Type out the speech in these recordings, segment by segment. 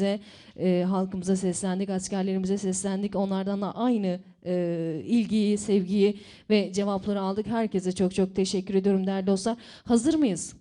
E, halkımıza seslendik, askerlerimize seslendik. Onlardan da aynı e, ilgiyi, sevgiyi ve cevapları aldık. Herkese çok çok teşekkür ediyorum değerli dostlar. Hazır mıyız?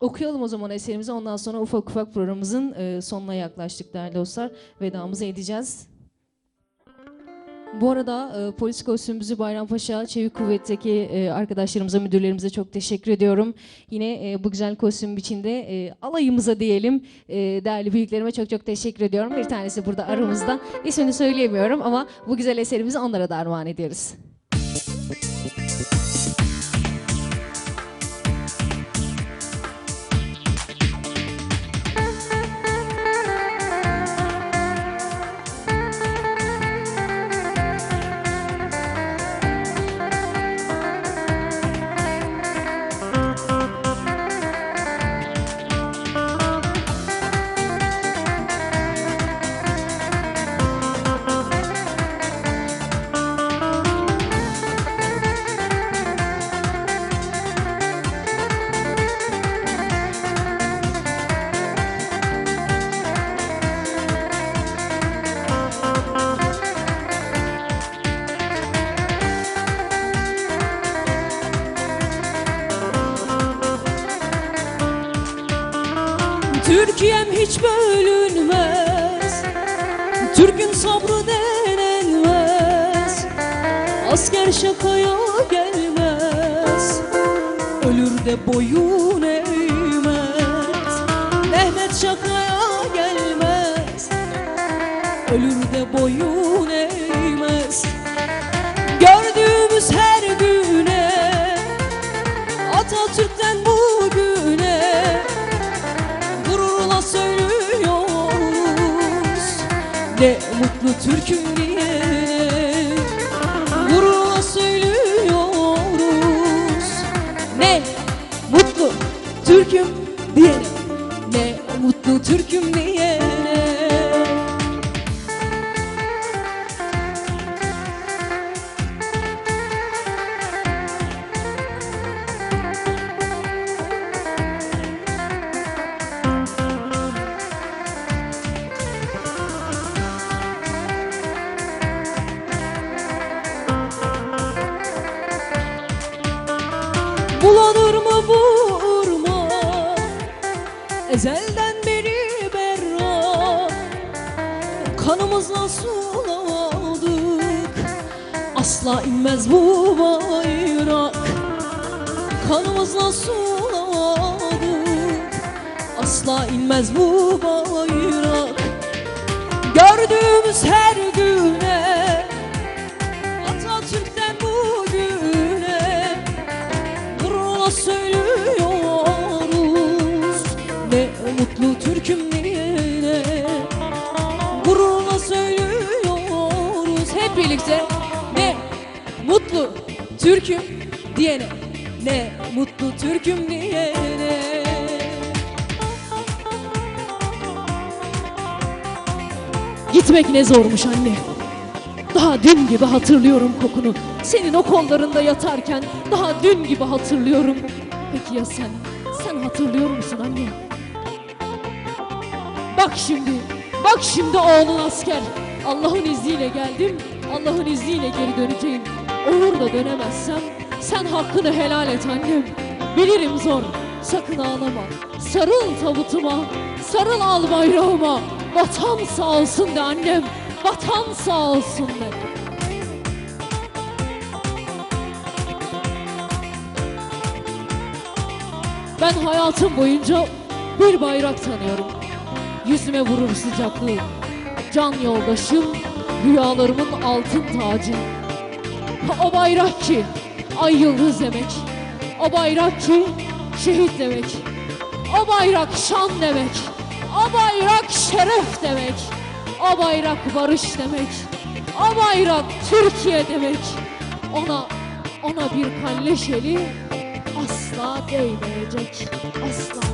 Okuyalım o zaman eserimizi. Ondan sonra ufak ufak programımızın e, sonuna yaklaştık değerli dostlar. Vedamızı edeceğiz. Bu arada e, polis kostümümüzü Bayrampaşa Çevik Kuvvet'teki e, arkadaşlarımıza, müdürlerimize çok teşekkür ediyorum. Yine e, bu güzel kostüm içinde e, alayımıza diyelim e, değerli büyüklerime çok çok teşekkür ediyorum. Bir tanesi burada aramızda. İsmini söyleyemiyorum ama bu güzel eserimizi onlara da armağan ediyoruz. Türkiye'm hiç bölünmez. Türk'ün sabrı denenmez. Asker şakaya gelmez. Ölür de boyun Ne mutlu Türk'üm diye Gururla söylüyoruz. Ne mutlu Türk'üm diye Ne mutlu Türk'üm diye Asla inmez bu bayrak. Kanımızla suladık Asla inmez bu bayrak. Gördüğümüz her güne Atatürk'ten bugüne gururla söylüyoruz. Ne mutlu Türk'üm diyene Gururla söylüyoruz. Hep birlikte Ne mutlu Türk'üm diyene Ne mutlu Türk'üm diyene Gitmek ne zormuş anne daha dün gibi hatırlıyorum kokunu. Senin o kollarında yatarken daha dün gibi hatırlıyorum. Peki ya sen? Sen hatırlıyor musun anne? Bak şimdi, bak şimdi oğlun asker. Allah'ın izniyle geldim, Allah'ın izniyle geri döneceğim. Olur da dönemezsem sen hakkını helal et annem. Bilirim zor, sakın ağlama. Sarıl tabutuma, sarıl al bayrağıma. Vatan sağ olsun de annem, vatan sağ olsun de. Ben hayatım boyunca bir bayrak tanıyorum. Yüzüme vurur sıcaklığı. Can yoldaşım, rüyalarımın altın tacı. O bayrak ki ay yıldız demek. O bayrak ki şehit demek. O bayrak şan demek. O bayrak şeref demek. O bayrak barış demek. O bayrak Türkiye demek. Ona ona bir kalleş eli asla değmeyecek. Asla.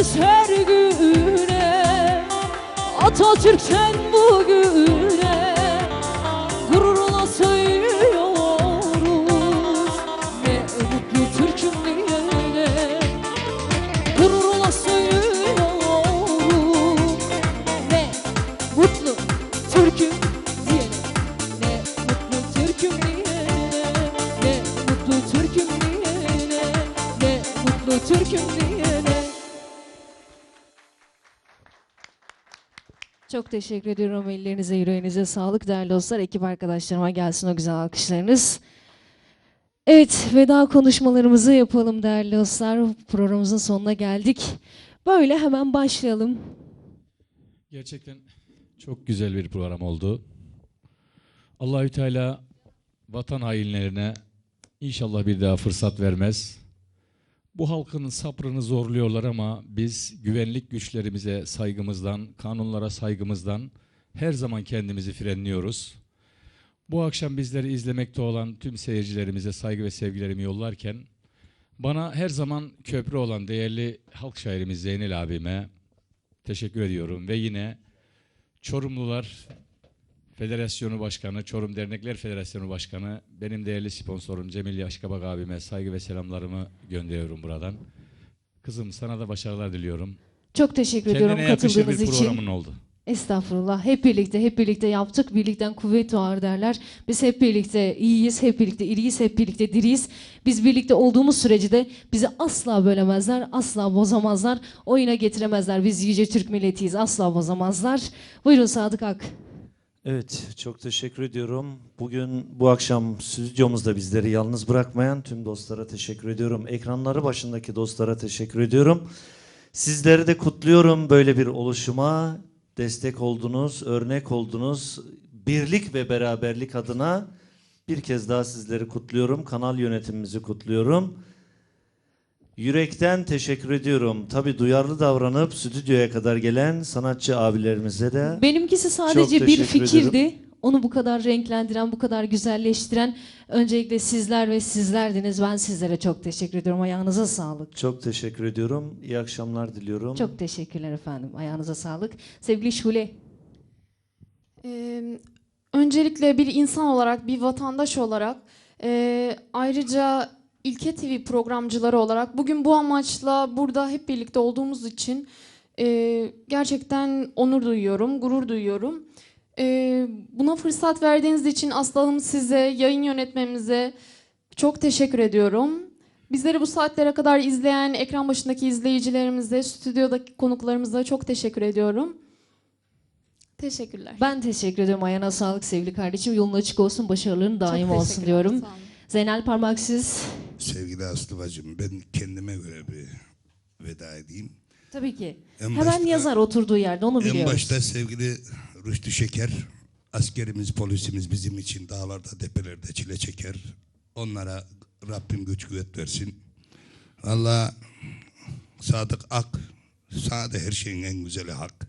Gördüğümüz her güne Atatürk'ten bugüne Gururla söylüyoruz Ne mutlu Türk'üm diyene Gururla Çok teşekkür ediyorum. Ellerinize, yüreğinize sağlık değerli dostlar. Ekip arkadaşlarıma gelsin o güzel alkışlarınız. Evet, veda konuşmalarımızı yapalım değerli dostlar. Programımızın sonuna geldik. Böyle hemen başlayalım. Gerçekten çok güzel bir program oldu. Allahü Teala vatan hainlerine inşallah bir daha fırsat vermez. Bu halkın sabrını zorluyorlar ama biz güvenlik güçlerimize saygımızdan, kanunlara saygımızdan her zaman kendimizi frenliyoruz. Bu akşam bizleri izlemekte olan tüm seyircilerimize saygı ve sevgilerimi yollarken bana her zaman köprü olan değerli halk şairimiz Zeynel abime teşekkür ediyorum ve yine Çorumlular Federasyonu Başkanı, Çorum Dernekler Federasyonu Başkanı, benim değerli sponsorum Cemil Yaşkabak abime saygı ve selamlarımı gönderiyorum buradan. Kızım sana da başarılar diliyorum. Çok teşekkür ediyorum yakışır bir katıldığınız için. programın oldu. Estağfurullah. Hep birlikte, hep birlikte yaptık. Birlikten kuvvet doğar derler. Biz hep birlikte iyiyiz, hep birlikte iriyiz, hep birlikte diriyiz. Biz birlikte olduğumuz sürece de bizi asla bölemezler, asla bozamazlar. Oyuna getiremezler. Biz Yüce Türk milletiyiz, asla bozamazlar. Buyurun Sadık Ak. Evet, çok teşekkür ediyorum. Bugün bu akşam stüdyomuzda bizleri yalnız bırakmayan tüm dostlara teşekkür ediyorum. Ekranları başındaki dostlara teşekkür ediyorum. Sizleri de kutluyorum böyle bir oluşuma. Destek oldunuz, örnek oldunuz. Birlik ve beraberlik adına bir kez daha sizleri kutluyorum. Kanal yönetimimizi kutluyorum. Yürekten teşekkür ediyorum. Tabii duyarlı davranıp stüdyoya kadar gelen sanatçı abilerimize de Benimkisi sadece bir teşekkür fikirdi. Onu bu kadar renklendiren, bu kadar güzelleştiren öncelikle sizler ve sizlerdiniz. Ben sizlere çok teşekkür ediyorum. Ayağınıza sağlık. Çok teşekkür ediyorum. İyi akşamlar diliyorum. Çok teşekkürler efendim. Ayağınıza sağlık. Sevgili Şule. Ee, öncelikle bir insan olarak, bir vatandaş olarak, e, ayrıca İlke TV programcıları olarak bugün bu amaçla burada hep birlikte olduğumuz için e, gerçekten onur duyuyorum, gurur duyuyorum. E, buna fırsat verdiğiniz için Aslanım size, yayın yönetmemize çok teşekkür ediyorum. Bizleri bu saatlere kadar izleyen ekran başındaki izleyicilerimize, stüdyodaki konuklarımıza çok teşekkür ediyorum. Teşekkürler. Ben teşekkür ediyorum. Ayağına sağlık sevgili kardeşim. Yolun açık olsun, başarıların daim olsun diyorum. Zeynel Parmaksız. Sevgili Aslı bacım ben kendime göre bir veda edeyim. Tabii ki. En Hemen başta- yazar oturduğu yerde onu En biliyoruz. başta sevgili Rüştü Şeker, askerimiz, polisimiz bizim için dağlarda, tepelerde çile çeker. Onlara Rabbim güç kuvvet versin. Valla Sadık Ak, sana da her şeyin en güzeli hak.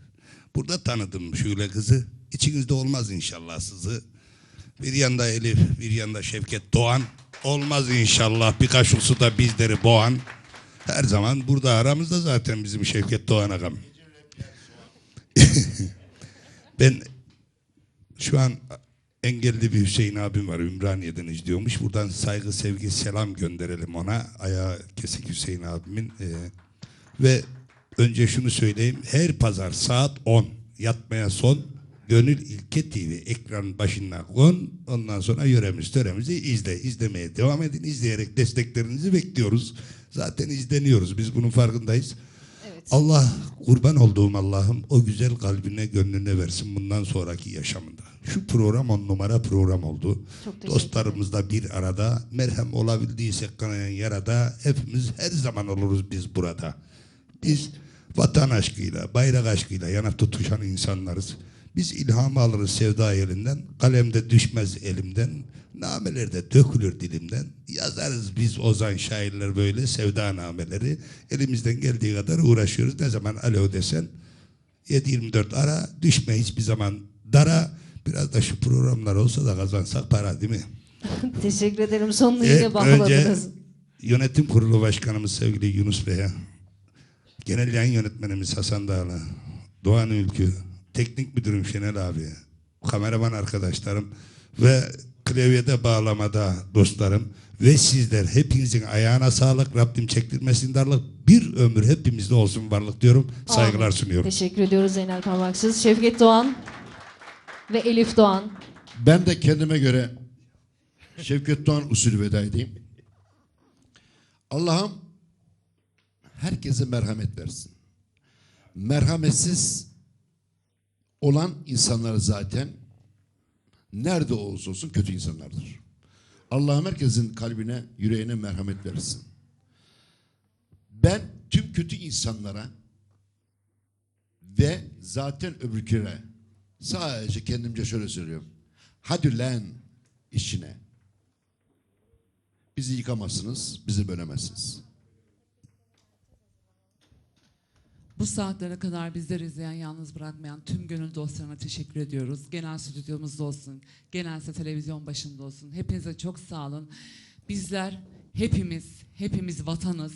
Burada tanıdım şöyle kızı. İçinizde olmaz inşallah sızı. Bir yanda Elif, bir yanda Şevket Doğan. Olmaz inşallah bir kaşık suda bizleri boğan. Her zaman burada aramızda zaten bizim Şevket Doğan ağam. Ben şu an engelli bir Hüseyin abim var. Ümraniye'den izliyormuş. Buradan saygı, sevgi, selam gönderelim ona. Ayağı kesik Hüseyin abimin. Ee, ve önce şunu söyleyeyim. Her pazar saat 10 yatmaya son Gönül İlke TV ekran başına kon. Ondan sonra yöremiz töremizi izle. izlemeye devam edin. İzleyerek desteklerinizi bekliyoruz. Zaten izleniyoruz. Biz bunun farkındayız. Allah kurban olduğum Allah'ım o güzel kalbine gönlüne versin bundan sonraki yaşamında. Şu program on numara program oldu. Dostlarımızla bir arada merhem olabildiysek kanayan yarada hepimiz her zaman oluruz biz burada. Biz vatan aşkıyla, bayrak aşkıyla yana tutuşan insanlarız. Biz ilham alırız sevda elinden, kalemde düşmez elimden, namelerde dökülür dilimden. Yazarız biz ozan şairler böyle sevda nameleri. Elimizden geldiği kadar uğraşıyoruz. Ne zaman alo desen 7-24 ara, düşme hiçbir zaman dara. Biraz da şu programlar olsa da kazansak para değil mi? Teşekkür ederim. Sonunu yine önce bağladınız. yönetim kurulu başkanımız sevgili Yunus Bey'e, genel yayın yönetmenimiz Hasan Dağlı, Doğan Ülkü, teknik müdürüm Şenel abi, kameraman arkadaşlarım ve klavyede bağlamada dostlarım ve sizler hepinizin ayağına sağlık, Rabbim çektirmesin darlık. Bir ömür hepimizde olsun varlık diyorum. Saygılar sunuyorum. Teşekkür ediyoruz Zeynel Parmaksız. Şevket Doğan ve Elif Doğan. Ben de kendime göre Şevket Doğan usulü veda edeyim. Allah'ım herkese merhamet versin. Merhametsiz olan insanlar zaten nerede olursa olsun kötü insanlardır. Allah'ım herkesin kalbine, yüreğine merhamet versin. Ben tüm kötü insanlara ve zaten öbürkülere sadece kendimce şöyle söylüyorum. Hadi lan işine. Bizi yıkamazsınız, bizi bölemezsiniz. Bu saatlere kadar bizleri izleyen, yalnız bırakmayan tüm gönül dostlarına teşekkür ediyoruz. Genel stüdyomuzda olsun, genelse televizyon başında olsun. Hepinize çok sağ olun. Bizler hepimiz, hepimiz vatanız.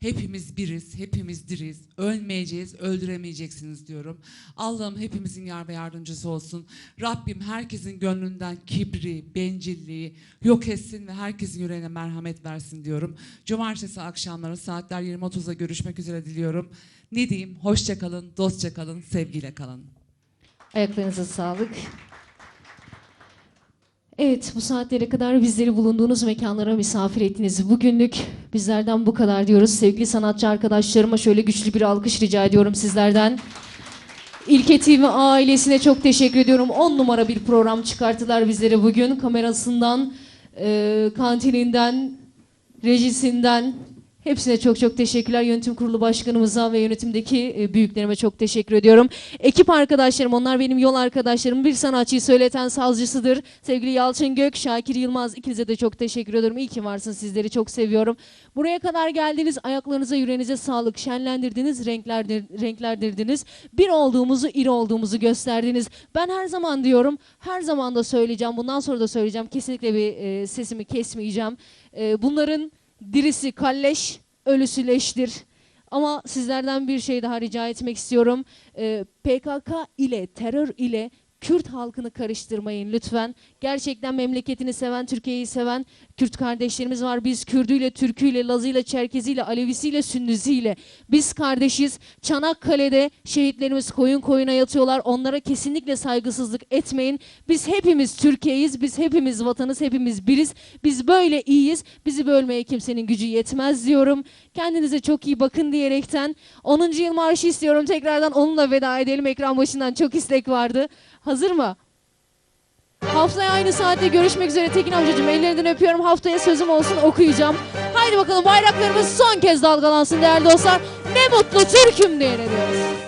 Hepimiz biriz, hepimiz diriz. Ölmeyeceğiz, öldüremeyeceksiniz diyorum. Allah'ım hepimizin yar ve yardımcısı olsun. Rabbim herkesin gönlünden kibri, bencilliği yok etsin ve herkesin yüreğine merhamet versin diyorum. Cumartesi akşamları saatler 20.30'da görüşmek üzere diliyorum. Ne diyeyim? Hoşça kalın, dostça kalın, sevgiyle kalın. Ayaklarınıza sağlık. Evet, bu saatlere kadar bizleri bulunduğunuz mekanlara misafir ettiniz. Bugünlük bizlerden bu kadar diyoruz. Sevgili sanatçı arkadaşlarıma şöyle güçlü bir alkış rica ediyorum sizlerden. İlke TV ailesine çok teşekkür ediyorum. 10 numara bir program çıkarttılar bizlere bugün. Kamerasından, e, kantininden, rejisinden hepsine çok çok teşekkürler. Yönetim kurulu başkanımıza ve yönetimdeki e, büyüklerime çok teşekkür ediyorum. Ekip arkadaşlarım, onlar benim yol arkadaşlarım. Bir sanatçıyı söyleten sazcısıdır. Sevgili Yalçın Gök, Şakir Yılmaz ikinize de çok teşekkür ediyorum. İyi ki varsın. Sizleri çok seviyorum. Buraya kadar geldiniz. Ayaklarınıza, yüreğinize sağlık. Şenlendirdiniz, renklerdir, renklerdirdiniz. Bir olduğumuzu, iri olduğumuzu gösterdiniz. Ben her zaman diyorum, her zaman da söyleyeceğim. Bundan sonra da söyleyeceğim. Kesinlikle bir e, sesimi kesmeyeceğim. E, bunların dirisi kalleş, ölüsü leştir. Ama sizlerden bir şey daha rica etmek istiyorum. Ee, PKK ile, terör ile Kürt halkını karıştırmayın lütfen. Gerçekten memleketini seven, Türkiye'yi seven Kürt kardeşlerimiz var. Biz Kürdüyle, Türküyle, Lazıyla, Çerkeziyle, Alevisiyle, Sünnüziyle. Biz kardeşiz. Çanakkale'de şehitlerimiz koyun koyuna yatıyorlar. Onlara kesinlikle saygısızlık etmeyin. Biz hepimiz Türkiye'yiz. Biz hepimiz vatanız, hepimiz biriz. Biz böyle iyiyiz. Bizi bölmeye kimsenin gücü yetmez diyorum. Kendinize çok iyi bakın diyerekten 10. yıl marşı istiyorum. Tekrardan onunla veda edelim. Ekran başından çok istek vardı. Hazır mı? Haftaya aynı saatte görüşmek üzere Tekin amcacığım. Ellerinden öpüyorum. Haftaya sözüm olsun okuyacağım. Haydi bakalım bayraklarımız son kez dalgalansın değerli dostlar. Ne mutlu Türk'üm diyene diyoruz.